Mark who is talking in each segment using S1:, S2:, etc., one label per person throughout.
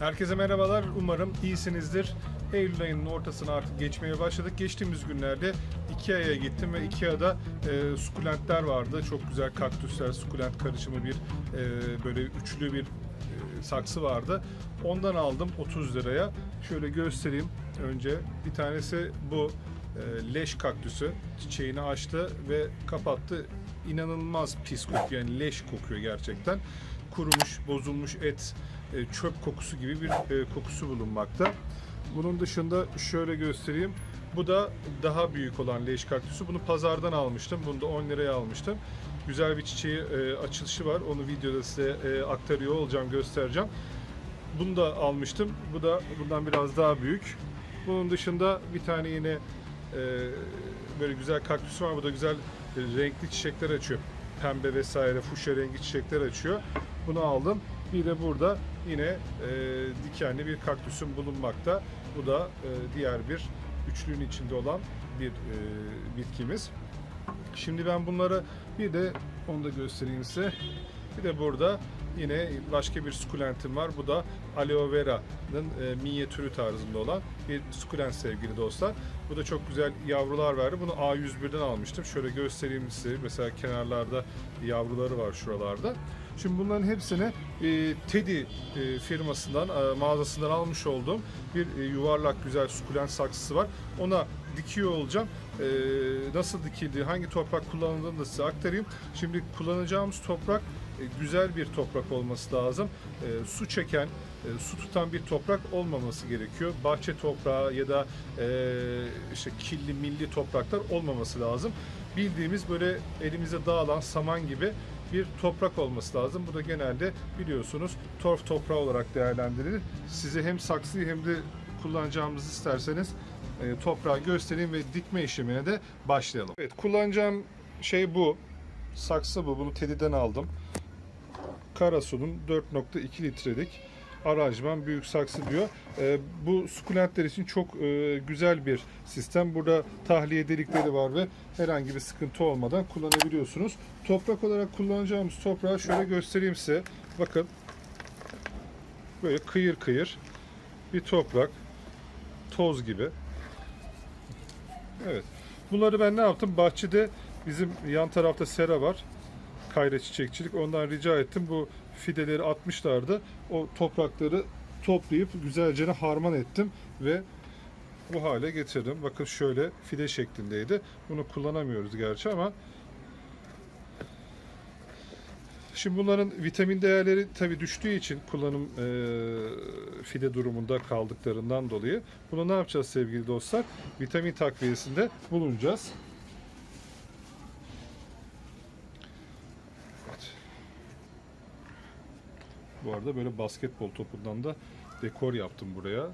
S1: Herkese merhabalar. Umarım iyisinizdir. Eylül ayının ortasına artık geçmeye başladık. Geçtiğimiz günlerde Ikea'ya gittim ve Ikea'da e, sukulentler vardı. Çok güzel kaktüsler, sukulent karışımı bir e, böyle üçlü bir e, saksı vardı. Ondan aldım 30 liraya. Şöyle göstereyim önce. Bir tanesi bu e, leş kaktüsü. Çiçeğini açtı ve kapattı. İnanılmaz pis kokuyor. Yani leş kokuyor gerçekten. Kurumuş, bozulmuş et, e, çöp kokusu gibi bir e, kokusu bulunmakta. Bunun dışında şöyle göstereyim. Bu da daha büyük olan leş kaktüsü. Bunu pazardan almıştım. Bunu da 10 liraya almıştım. Güzel bir çiçeği e, açılışı var. Onu videoda size aktarıyor olacağım, göstereceğim. Bunu da almıştım. Bu da bundan biraz daha büyük. Bunun dışında bir tane yine böyle güzel kaktüsü var. Bu da güzel renkli çiçekler açıyor. Pembe vesaire fuşya rengi çiçekler açıyor. Bunu aldım. Bir de burada yine e, dikenli bir kaktüsüm bulunmakta. Bu da e, diğer bir üçlüğün içinde olan bir e, bitkimiz. Şimdi ben bunları bir de onu da göstereyim size. Bir de burada yine başka bir sukulentim var. Bu da aloe vera'nın e, minyatürü tarzında olan bir sukulent sevgili dostlar. Bu da çok güzel yavrular verdi. Bunu A101'den almıştım. Şöyle göstereyim size. Mesela kenarlarda yavruları var şuralarda. Şimdi bunların hepsini e, Teddy e, firmasından, e, mağazasından almış olduğum bir e, yuvarlak güzel sukulent saksısı var. Ona dikiyor olacağım. E, nasıl dikildiği, hangi toprak kullanıldığını da size aktarayım. Şimdi kullanacağımız toprak güzel bir toprak olması lazım. E, su çeken, e, su tutan bir toprak olmaması gerekiyor. Bahçe toprağı ya da e, işte killi milli topraklar olmaması lazım. Bildiğimiz böyle elimize dağılan saman gibi bir toprak olması lazım. Bu da genelde biliyorsunuz torf toprağı olarak değerlendirilir. Size hem saksıyı hem de kullanacağımızı isterseniz e, toprağı göstereyim ve dikme işlemine de başlayalım. Evet kullanacağım şey bu. Saksı bu. Bunu Teddy'den aldım. Karasu'nun 4.2 litrelik aranjman büyük saksı diyor. Ee, bu sukulentler için çok e, güzel bir sistem. Burada tahliye delikleri var ve herhangi bir sıkıntı olmadan kullanabiliyorsunuz. Toprak olarak kullanacağımız toprağı şöyle göstereyim size. Bakın. Böyle kıyır kıyır bir toprak. Toz gibi. Evet. Bunları ben ne yaptım? Bahçede bizim yan tarafta sera var kayra çiçekçilik. Ondan rica ettim. Bu fideleri atmışlardı. O toprakları toplayıp güzelce harman ettim ve bu hale getirdim. Bakın şöyle fide şeklindeydi. Bunu kullanamıyoruz gerçi ama Şimdi bunların vitamin değerleri tabi düştüğü için kullanım e, fide durumunda kaldıklarından dolayı bunu ne yapacağız sevgili dostlar? Vitamin takviyesinde bulunacağız. Bu arada böyle basketbol topundan da dekor yaptım buraya.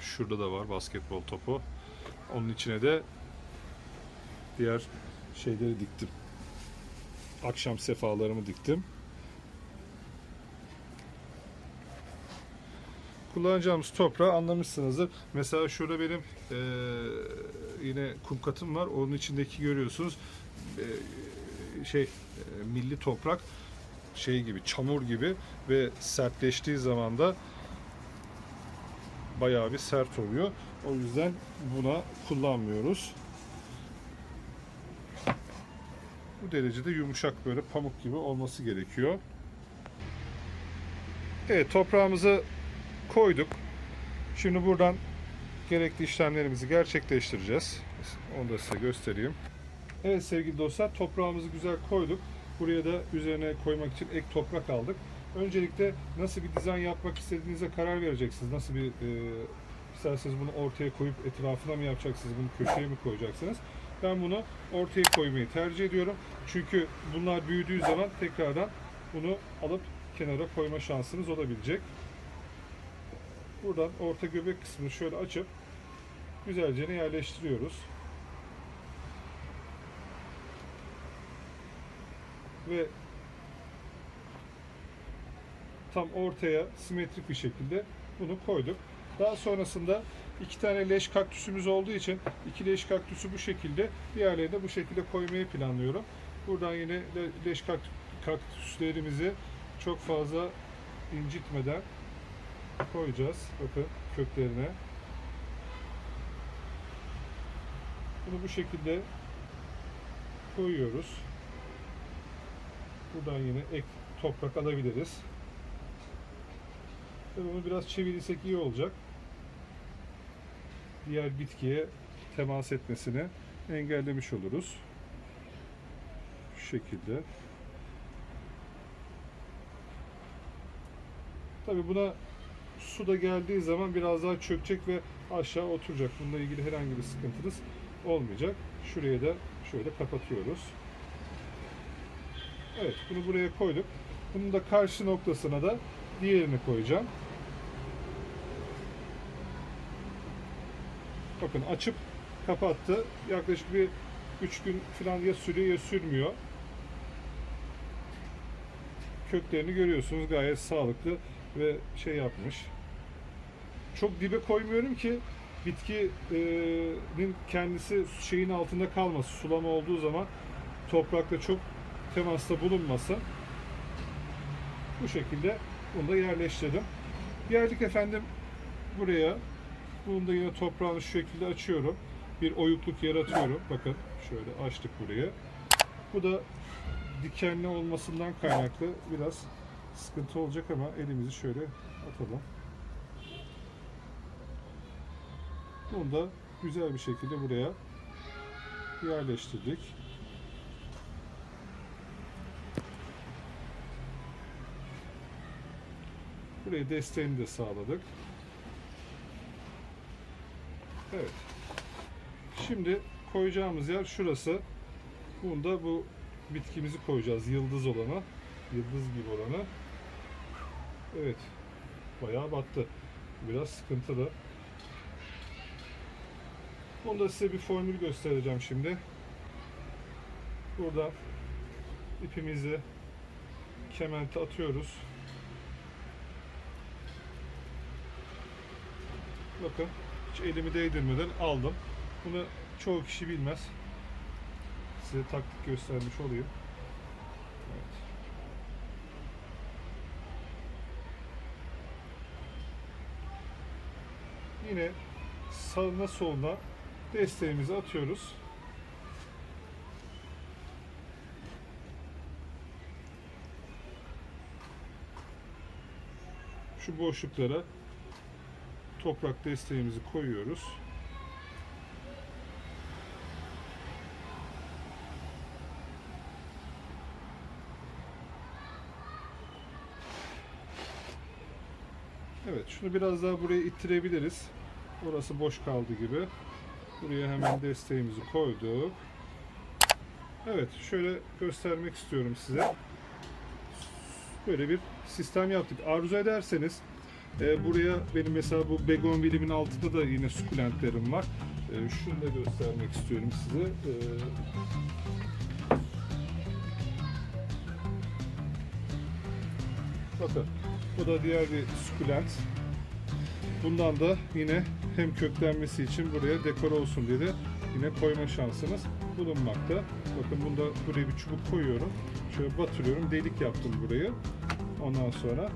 S1: Şurada da var basketbol topu. Onun içine de diğer şeyleri diktim. Akşam sefalarımı diktim. Kullanacağımız toprağı anlamışsınızdır. Mesela şurada benim eee, yine kum katım var. Onun içindeki görüyorsunuz eee, şey eee, milli toprak şey gibi çamur gibi ve sertleştiği zaman da bayağı bir sert oluyor. O yüzden buna kullanmıyoruz. Bu derecede yumuşak böyle pamuk gibi olması gerekiyor. Evet toprağımızı koyduk. Şimdi buradan gerekli işlemlerimizi gerçekleştireceğiz. Onu da size göstereyim. Evet sevgili dostlar toprağımızı güzel koyduk. Buraya da üzerine koymak için ek toprak aldık. Öncelikle nasıl bir dizayn yapmak istediğinize karar vereceksiniz. Nasıl bir e, isterseniz bunu ortaya koyup etrafına mı yapacaksınız, bunu köşeye mi koyacaksınız? Ben bunu ortaya koymayı tercih ediyorum. Çünkü bunlar büyüdüğü zaman tekrardan bunu alıp kenara koyma şansınız olabilecek. Buradan orta göbek kısmını şöyle açıp güzelce yerleştiriyoruz. Ve tam ortaya simetrik bir şekilde bunu koyduk. Daha sonrasında iki tane leş kaktüsümüz olduğu için iki leş kaktüsü bu şekilde diğerlerini de bu şekilde koymayı planlıyorum. Buradan yine le- leş kakt- kaktüslerimizi çok fazla incitmeden koyacağız. Bakın köklerine. Bunu bu şekilde koyuyoruz. Buradan yine ek toprak alabiliriz. Tabii bunu biraz çevirirsek iyi olacak. Diğer bitkiye temas etmesini engellemiş oluruz. Şu şekilde. Tabii buna su da geldiği zaman biraz daha çökecek ve aşağı oturacak. Bununla ilgili herhangi bir sıkıntınız olmayacak. Şuraya da şöyle kapatıyoruz. Evet, bunu buraya koyduk. Bunun da karşı noktasına da diğerini koyacağım. Bakın açıp kapattı. Yaklaşık bir 3 gün falan ya sürüyor ya sürmüyor. Köklerini görüyorsunuz gayet sağlıklı ve şey yapmış. Çok dibe koymuyorum ki bitkinin kendisi şeyin altında kalmasın. Sulama olduğu zaman toprakla çok temasta bulunmasın. Bu şekilde bunu da yerleştirdim. Geldik efendim buraya. Bunu da yine toprağını şu şekilde açıyorum. Bir oyukluk yaratıyorum. Bakın şöyle açtık burayı. Bu da dikenli olmasından kaynaklı biraz sıkıntı olacak ama elimizi şöyle atalım. Bunu da güzel bir şekilde buraya yerleştirdik. Buraya desteğini de sağladık. Evet. Şimdi koyacağımız yer şurası. Bunda bu bitkimizi koyacağız. Yıldız olana. Yıldız gibi olana. Evet. Bayağı battı. Biraz sıkıntılı. Bunda size bir formül göstereceğim şimdi. Burada ipimizi kemente atıyoruz. Bakın hiç elimi değdirmeden aldım. Bunu çoğu kişi bilmez. Size taktik göstermiş olayım. Evet. Yine sağına soluna desteğimizi atıyoruz. Şu boşluklara toprak desteğimizi koyuyoruz. Evet, şunu biraz daha buraya ittirebiliriz. Orası boş kaldı gibi. Buraya hemen desteğimizi koyduk. Evet, şöyle göstermek istiyorum size. Böyle bir sistem yaptık. Arzu ederseniz e, buraya benim mesela bu begonvilimin altında da yine sukulentlerim var. E, şunu da göstermek istiyorum size. E, bakın, bu da diğer bir sukulent. Bundan da yine hem köklenmesi için buraya dekor olsun diye de yine koyma şansınız bulunmakta. Bakın bunda buraya bir çubuk koyuyorum. Şöyle batırıyorum. Delik yaptım burayı. Ondan sonra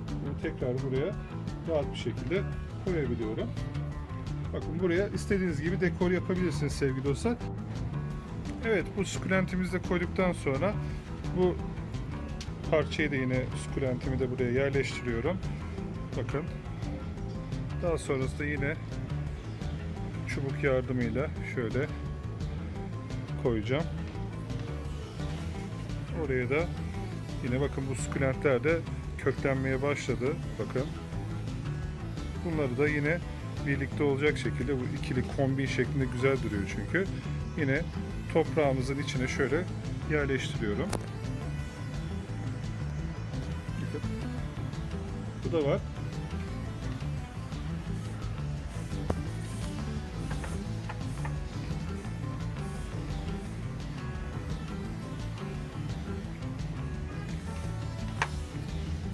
S1: tekrar buraya rahat bir şekilde koyabiliyorum. Bakın buraya istediğiniz gibi dekor yapabilirsiniz sevgili dostlar. Evet bu sukulentimizi de koyduktan sonra bu parçayı da yine sukulentimi de buraya yerleştiriyorum. Bakın. Daha sonrasında yine çubuk yardımıyla şöyle koyacağım. Oraya da yine bakın bu sukulentler de köklenmeye başladı. Bakın. Bunları da yine birlikte olacak şekilde bu ikili kombin şeklinde güzel duruyor çünkü. Yine toprağımızın içine şöyle yerleştiriyorum. Bu da var.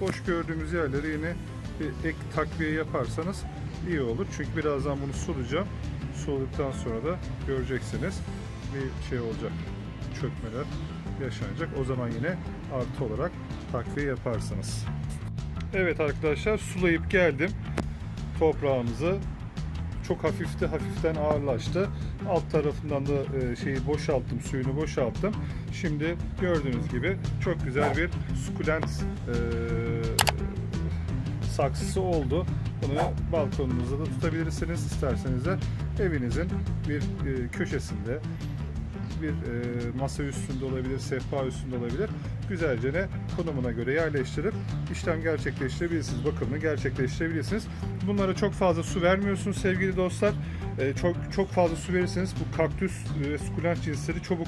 S1: boş gördüğümüz yerlere yine bir ek takviye yaparsanız iyi olur. Çünkü birazdan bunu sulayacağım. Suladıktan sonra da göreceksiniz bir şey olacak. Çökmeler yaşanacak. O zaman yine artı olarak takviye yaparsınız. Evet arkadaşlar sulayıp geldim toprağımızı. Çok hafifti, hafiften ağırlaştı. Alt tarafından da e, şeyi boşalttım, suyunu boşalttım. Şimdi gördüğünüz gibi çok güzel bir sukulent e, saksısı oldu. Bunu balkonunuzda da tutabilirsiniz. İsterseniz de evinizin bir e, köşesinde bir e, masa üstünde olabilir, sehpa üstünde olabilir. Güzelce ne konumuna göre yerleştirip işlem gerçekleştirebilirsiniz. Bakımını gerçekleştirebilirsiniz. Bunlara çok fazla su vermiyorsunuz sevgili dostlar. E, çok çok fazla su verirseniz bu kaktüs ve sukulent cinsleri çabuk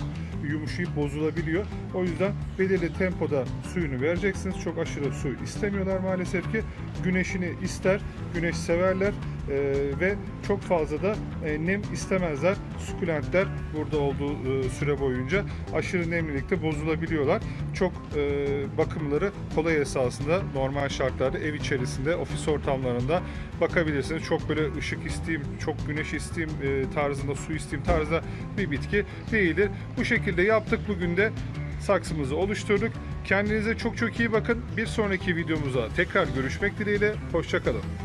S1: yumuşayıp bozulabiliyor. O yüzden belirli tempoda suyunu vereceksiniz. Çok aşırı su istemiyorlar maalesef ki. Güneşini ister, güneş severler e, ve çok fazla da e, nem istemezler. Sukulentler burada olduğu e, süre boyunca aşırı nemlilikte bozulabiliyorlar. Çok e, bakımları kolay esasında normal şartlarda ev içerisinde, ofis ortamlarında bakabilirsiniz. Çok böyle ışık isteyeyim, çok güneş isteyeyim e, tarzında, su isteyeyim tarzda bir bitki değildir. Bu şekilde yaptık. Bugün de saksımızı oluşturduk. Kendinize çok çok iyi bakın. Bir sonraki videomuza tekrar görüşmek dileğiyle. Hoşçakalın.